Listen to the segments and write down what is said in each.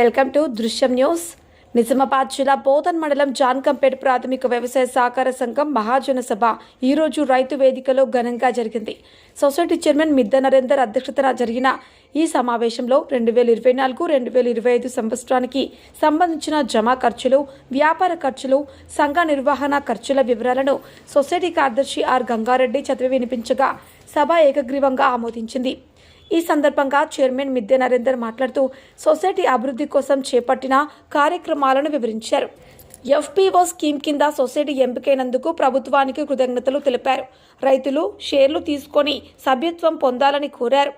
Welcome to Drishyam news. Nizamabad జిల్లా బోధన్ మండలం జాన్కంపేట్ ప్రాథమిక వ్యవసాయ సహకార సంఘం మహాజన సభ ఈరోజు రైతు వేదికలో ఘనంగా జరిగింది. సొసైటీ చైర్మన్ మిద్ద నరేందర్ అధ్యక్షతన జరిగిన ఈ సమావేశంలో రెండు వేల ఇరవై నాలుగు రెండు వేల ఇరవై ఐదు సంవత్సరానికి సంబంధించిన జమా ఖర్చులు వ్యాపార ఖర్చులు సంఘ నిర్వహణ ఖర్చుల వివరాలను సొసైటీ కార్యదర్శి ఆర్ గంగారెడ్డి చదివి వినిపించగా సభ ఏకగ్రీవంగా ఆమోదించింది. ఈ సందర్భంగా చైర్మన్ మిద్దె నరేందర్ మాట్లాడుతూ సొసైటీ అభివృద్ధి కోసం చేపట్టిన కార్యక్రమాలను వివరించారు. ఎఫ్పిఓ స్కీమ్ కింద సొసైటీ ఎంపికైనందుకు ప్రభుత్వానికి కృతజ్ఞతలు తెలిపారు. రైతులు షేర్లు తీసుకొని సభ్యత్వం పొందాలని కోరారు.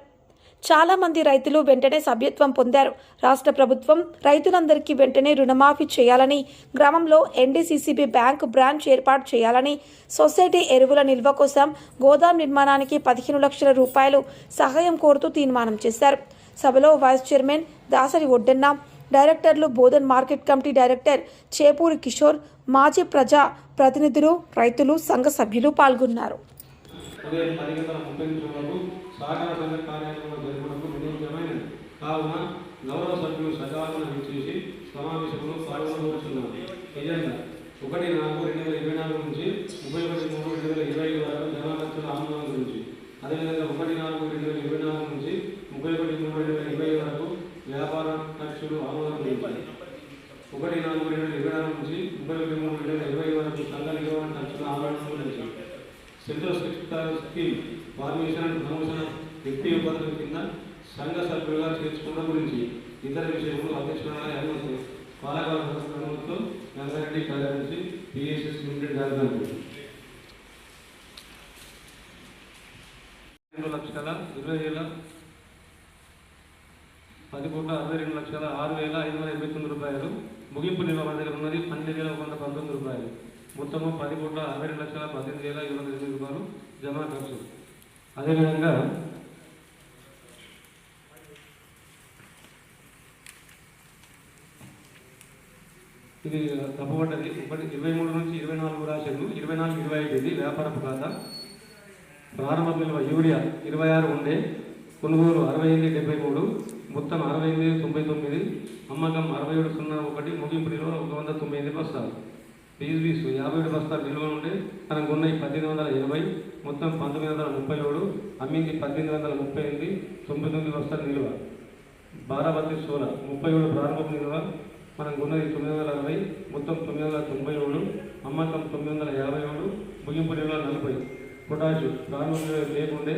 చాలామంది రైతులు వెంటనే సభ్యత్వం పొందారు. రాష్ట్ర ప్రభుత్వం రైతులందరికీ వెంటనే రుణమాఫీ చేయాలని గ్రామంలో ఎన్డీసీసీబీ బ్యాంక్ బ్రాంచ్ ఏర్పాటు చేయాలని సొసైటీ ఎరువుల నిల్వ కోసం గోదాం నిర్మాణానికి పదిహేను లక్షల రూపాయలు సహాయం కోరుతూ తీర్మానం చేశారు. సభలో వైస్ చైర్మన్ దాసరి ఒడ్డన్న డైరెక్టర్లు Bodhan market committee director Chepuri Kishore మాజీ ప్రజా ప్రతినిధులు రైతులు సంఘ సభ్యులు పాల్గొన్నారు. ఉదయం పది గంటల ముప్పై వరకు సహకార సంఘ కార్యాలయంలో జరపడానికి వినియోగమైనది కావున గౌరవ సభ్యులు సజావుగా విచ్చేసి సమావేశంలో పాల్గొనవచ్చున్నారు ఎజెండా ఒకటి నాలుగు రెండు వేల ఇరవై నాలుగు నుంచి ముప్పై ఒకటి మూడు రెండు వేల ఇరవై ఐదు వరకు జమా ఖర్చుల ఆందోళన గురించి అదేవిధంగా ఒకటి నాలుగు రెండు వేల ఇరవై నాలుగు నుంచి ముప్పై ఒకటి మూడు రెండు వేల ఇరవై ఐదు వరకు వ్యాపార ఖర్చులు ఆందోళన గురించి ఒకటి నాలుగు రెండు వేల ఇరవై నాలుగు నుంచి ముప్పై ఒకటి మూడు రెండు వేల ఇరవై ఐదు వరకు సంఘ నిర్వహణ ఖర్చుల ఆందోళన గురించి central sector scheme formation and promotion వ్యక్తి పథకం కింద సంఘ సభ్యులుగా చేర్చుకోవడం గురించి ఇతర విషయంలో అధ్యక్షులుగా అనుమతి పాలకాలతో గంగారెడ్డి కార్యదర్శి పిఎస్ఎస్ లిమిటెడ్ జరగాలి రెండు లక్షల ఇరవై వేల పది కోట్ల అరవై రెండు లక్షల ఆరు వేల ఐదు వందల ఇరవై తొమ్మిది రూపాయలు ముగింపు నిల్వ మన దగ్గర ఉన్నది పన్నెండు వేల ఒక వంద పంతొమ్మిది రూపాయలు. మొత్తము పది కోట్ల అరవై రెండు లక్షల పద్దెనిమిది వేల ఏడు వందల ఎనిమిది రూపాయలు జమా ఖర్చు. అదేవిధంగా ఇది తప్పబడ్డది. ఒకటి ఇరవై మూడు నుంచి ఇరవై నాలుగు రాశాను ఇరవై నాలుగు ఇరవై ఐదు ఇది వ్యాపారపు ఖాతా. ప్రారంభ విలువ యూరియా ఇరవై ఆరు ఉండే కొనుగోలు అరవై ఎనిమిది డెబ్బై మూడు మొత్తం అరవై ఎనిమిది తొంభై తొమ్మిది అమ్మకం అరవై ఏడు సున్నా ఒకటి ముగింపు నిల్వ ఒక వంద తొంభై ఎనిమిది ఫీజు యాభై ఏడు బస్తాలు నిల్వ ఉండే తనకు ఉన్నాయి పద్దెనిమిది వందల ఎనభై మొత్తం పంతొమ్మిది వందల ముప్పై ఏడు అమ్మింది పద్దెనిమిది వందల ముప్పై ఎనిమిది తొంభై తొమ్మిది బస్తాలు నిల్వ బారాబత్తి సోల ముప్పై ఏడు ప్రారంభ నిల్వ మనకు ఉన్నది తొమ్మిది వందల అరవై మొత్తం తొమ్మిది వందల తొంభై ఏడు అమ్మకం తొమ్మిది వందల యాభై ఏడు ముగింపు నిల్వ నలభై. పొటాషు ప్రారంభ లేకుండే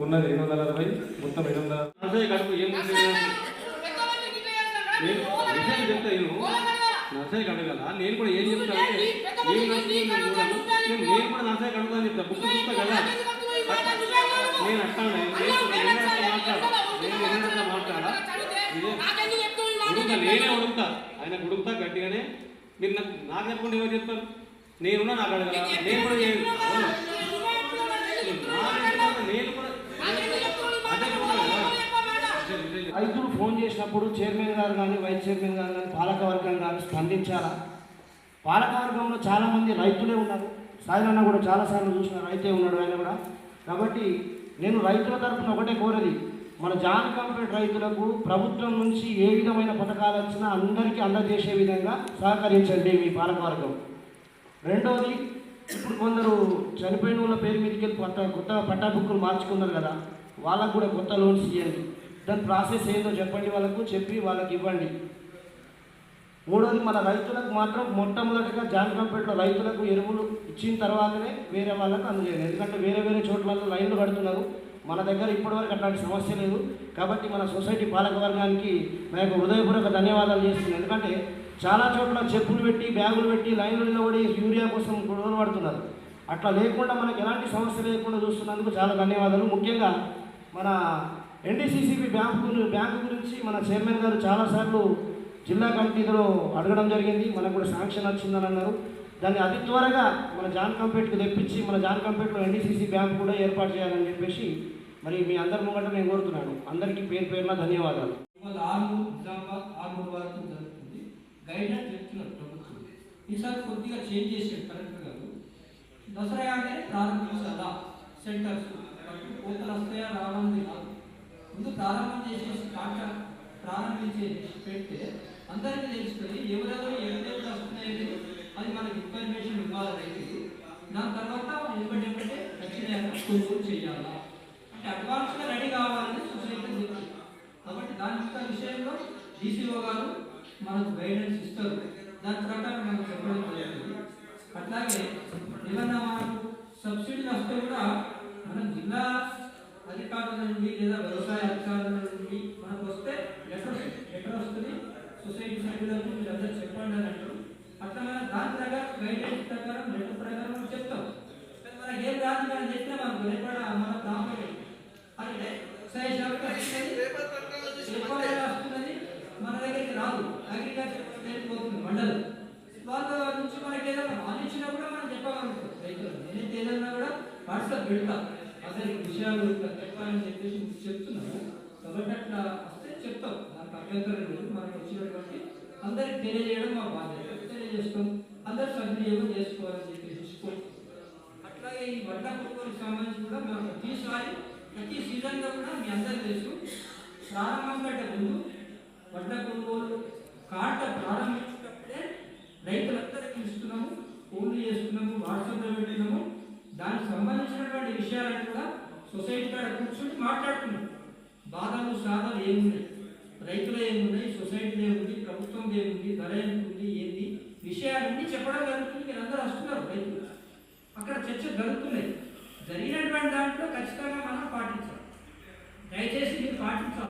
ఉన్నది ఎనిమిది వందల అరవై మొత్తం ఎనిమిది వందల నలభై కడుపు ఏం నేను విషయం చెప్తా నేను నర్సరీ కడగల నేను కూడా ఏం నర్సరీ నేను కూడా నర్సరీ కడుగుతాను చెప్తా. బుక్ చూస్తా కదా. నేను అట్లా నేను మాట్లాడా మాట్లాడా ఉడుకుతా ఉడుకుతా ఆయన ఉడుకుతా గట్టిగానే. మీరు నాకు నాకు చెప్పకుండా ఎవరు చెప్తారు? నేనున్నా నాకు అడగల నేను కూడా చేయను. అవును. నాకు చెప్పకుండా నేను కూడా అదే చెప్తున్నా కదా. విషయం- విషయం చెప్తా. రైతులు ఫోన్ చేసినప్పుడు చైర్మన్ గారు కానీ వైస్ చైర్మన్ గారు కానీ పాలకవర్గం కానీ స్పందించాలా? పాలకవర్గంలో చాలామంది రైతులే ఉన్నారు. సాయిలన్న కూడా చాలాసార్లు చూసిన రైతే ఉన్నాడు ఆయన కూడా. కాబట్టి నేను రైతుల తరఫున ఒకటే కోరేది. మన జాన్ కంపెనీ రైతులకు ప్రభుత్వం నుంచి ఏ విధమైన పథకాలు వచ్చినా అందరికీ అందజేసే విధంగా సహకరించండి మీ పాలకవర్గం. రెండవది ఇప్పుడు కొందరు చనిపోయిన వాళ్ళ పేరు మీదకి వెళ్ళి కొత్త కొత్తగా పట్టా బుక్కులు మార్చుకున్నారు కదా వాళ్ళకు కూడా కొత్త లోన్స్ ఇవ్వండి దాని ప్రాసెస్ ఏందో చెప్పండి వాళ్ళకు చెప్పి వాళ్ళకి ఇవ్వండి. మూడోది మన రైతులకు మాత్రం మొట్టమొదటిగా జానకంపేటలో రైతులకు ఎరువులు ఇచ్చిన తర్వాతనే వేరే వాళ్ళకు అందజేయాలి. ఎందుకంటే వేరే వేరే చోట్లలో లైన్లు కడుతున్నారు. మన దగ్గర ఇప్పటివరకు అట్లాంటి సమస్య లేదు. కాబట్టి మన సొసైటీ పాలక వర్గానికి నా యొక్క హృదయపూర్వక ధన్యవాదాలు చేస్తున్నాను. ఎందుకంటే చాలా చోట్ల చెప్పులు పెట్టి బ్యాగులు పెట్టి లైన్లు నిలబడి యూరియా కోసం గొడవలు పడుతున్నారు. అట్లా లేకుండా మనకు ఎలాంటి సమస్య లేకుండా చూస్తున్నందుకు చాలా ధన్యవాదాలు. ముఖ్యంగా మన ఎన్డీసీసీబీ బ్యాంకు బ్యాంకు గురించి మన చైర్మన్ గారు చాలాసార్లు జిల్లా కమిటీలో అడగడం జరిగింది. మనకు కూడా శాంక్షన్ వచ్చిందని అన్నారు. దాన్ని అతి త్వరగా మన జాన్ కంపేట్కు తెప్పించి మన జాన్ కంపేట్లో ఎన్డీసీసీ బ్యాంక్ కూడా ఏర్పాటు చేయాలని చెప్పేసి మరి మీ అందరి ముంగట నేను కోరుతున్నాను. అందరికీ పేరు పేరున ధన్యవాదాలు. ఆర్మూర్ గైడెన్స్ చెప్తున్నారు ప్రభుత్వం. ఈసారి కొద్దిగా చేంజ్ చేశారు కలెక్టర్ గారు. దసరా అంటే ప్రారంభించాలా? సెంటర్స్. కోతలు వస్తాయా రావడం కాదు ముందు ప్రారంభం చేసేసి కాంట్రాక్ట్ ప్రారంభించి పెడితే అందరికీ తెలుసుకొని ఎవరెవరు ఎవరెవరు వస్తున్నాయని అది మనకి ఇన్ఫర్మేషన్ ఇవ్వాలి రైతుకి దాని తర్వాత ఎప్పటికంటే ఖచ్చితంగా కొనుగోలు చేయాలా? అంటే అడ్వాన్స్గా రెడీ కావాలని సొసైటీ చెప్తుంది కాబట్టి దాని యొక్క విషయంలో డీసీఓ గారు మనకు గైడెన్స్ ఇస్తారు. దాని ప్రకారం మనకు చెప్పడం జరుగుతుంది. అట్లాగే ఏమన్నా మనకు సబ్సిడీలు వస్తే కూడా మనం జిల్లా అధికారుల నుండి లేదా వ్యవసాయ అధికారుల నుండి మనకు వస్తే లెటర్ లెటర్ వస్తుంది సొసైటీ సభ్యులకు మీరందరూ చెప్పండి అని అంటారు. అట్లా మనం దాని ప్రకారం గైడెన్స్ ప్రకారం లెటర్ ప్రకారం మనం చెప్తాం. కానీ మనకి ఏం రాదు కానీ చెప్తే మనం భయపడ మన ప్రాంతం అంటే వ్యవసాయ శాఖ వస్తున్నది మన దగ్గరికి రాదు. అగ్రికల్చర్ వెళ్ళిపోతుంది మండలం. వాళ్ళ నుంచి మనకి ఏదైనా ఆలోచన కూడా మనం చెప్పగలుగుతాం. రైతులు నేనైతే ఏదన్నా కూడా వాట్సాప్ పెడతాం. అసలు విషయాలు ఇట్లా చెప్పాలని చెప్పేసి మీకు చెప్తున్నాను. కాబట్టి అట్లా వస్తే చెప్తాం. దానికి అభ్యంతరం లేదు. మనకి వచ్చినటువంటి అందరికి తెలియజేయడం మా బాధ్యత. తెలియజేస్తాం. అందరు సద్వినియోగం చేసుకోవాలని చెప్పేసి అట్లాగే ఈ వడ్ల కొనుగోలుకి సంబంధించి కూడా మనం ప్రతిసారి ప్రతి సీజన్లో కూడా మీ అందరికీ తెలుసు. ప్రారంభం కంటే ముందు వడ్ల కొనుగోలు కార్డు ప్రారంభించినప్పుడే సొసైటీ కాడ కూర్చొని మాట్లాడుతున్నాం బాధలు సాధలు ఏమున్నాయి? రైతులు ఏమున్నాయి? సొసైటీలో ఏముంది? ప్రభుత్వం ఏముంది? ధర ఏముంది? ఏంది? విషయాలన్నీ చెప్పడం జరుగుతుంది. మీరు అందరూ వస్తున్నారు రైతులు. అక్కడ చర్చ జరుగుతున్నాయి. జరిగినటువంటి దాంట్లో ఖచ్చితంగా మనం పాటించాలి. దయచేసి మీరు పాటించాలి.